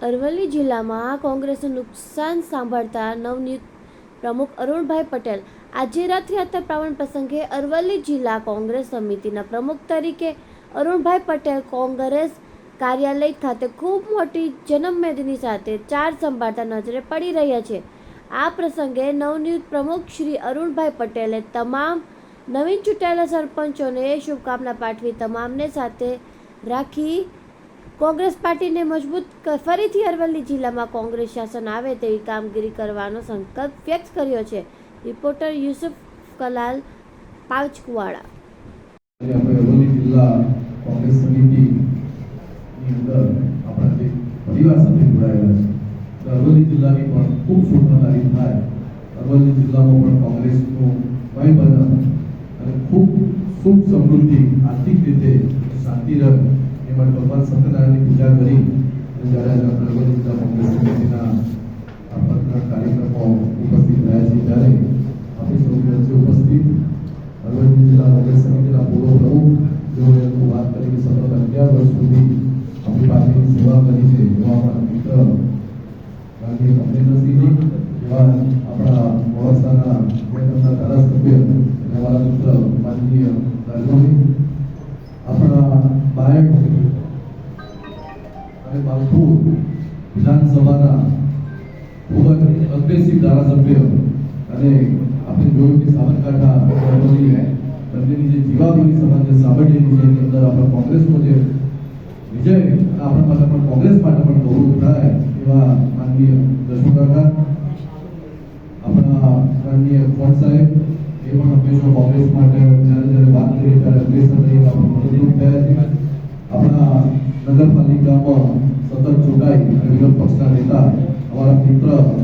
અરવલ્લી જિલ્લામાં કોંગ્રેસનું નુકસાન સાંભળતા નવનિયુક્ત પ્રમુખ અરુણભાઈ પટેલ આજે રથયાત્રા પ્રારંભ પ્રસંગે અરવલ્લી જિલ્લા કોંગ્રેસ સમિતિના પ્રમુખ તરીકે અરુણભાઈ પટેલ કોંગ્રેસ કાર્યાલય ખાતે ખૂબ મોટી જન્મમેદની સાથે ચાર સંભાળતા નજરે પડી રહ્યા છે. આ પ્રસંગે નવનિયુક્ત પ્રમુખ શ્રી અરુણભાઈ પટેલે તમામ નવીન ચૂંટાયેલા સરપંચોને શુભકામના પાઠવી, તમામને સાથે રાખી કોંગ્રેસ પાર્ટીને મજબૂત ફરીથી અરવલ્લી જિલ્લામાં કોંગ્રેસ શાસન આવે તેવી કામગીરી કરવાનો સંકલ્પ વ્યક્ત કર્યો છે. રિપોર્ટર યુસુફ કલાલ પાવચકુવાડા અરવલ્લી જિલ્લાની પણ ખૂબ સુખાકારી થાય. અરવલ્લી જિલ્લામાં પણ કોંગ્રેસનું ભય અને ખૂબ સુખ સમૃદ્ધિ આર્થિક રીતે શાંતિ રહે એ માટે ભગવાન સત્યનારાયણની પૂજા કરી અને જ્યારે આજે આપણે અરવલ્લી જિલ્લા કોંગ્રેસ સમિતિના આ પત્રકાર કાર્યક્રમો ઉપસ્થિત રહ્યા છે ત્યારે આપણી સૌની વચ્ચે ઉપસ્થિત અરવલ્લી જિલ્લા કોંગ્રેસ સમિતિના પૂર્વ પ્રમુખ જેઓએ તો વાત કરી કે સતત અગિયાર વર્ષ સુધી આપણી પાર્ટીની સેવા કરી છે એવા અમારા મિત્ર માનનીય અમરેન્દ્રસિંહજી એવા આપણા મોડાસાના અને બાલપુર વિધાનસભાના ખૂબ જ અગ્રેસિવ ધારાસભ્ય અને આપણે જોયું કે સાબરકાંઠા અરવલ્લી બંનેની જે જીવાદોરી સમાજ જે સાબરડેરી છે એની અંદર આપણા કોંગ્રેસનો જે વિજય આપણા માટે પણ કોંગ્રેસ માટે પણ ગૌરવ થાય એવા માનનીય દર્શક કાકા આપણા માનનીય કોણ સાહેબ એ પણ હંમેશા કોંગ્રેસ માટે જ્યારે જ્યારે વાત કરીએ ત્યારે અગ્રેસર રહીને આપણે મદદરૂપ થયા છે આપણા નગરપાલિકામાં સતત ચૂંટાઈ અને વિરોધ પક્ષના નેતા અમારા મિત્ર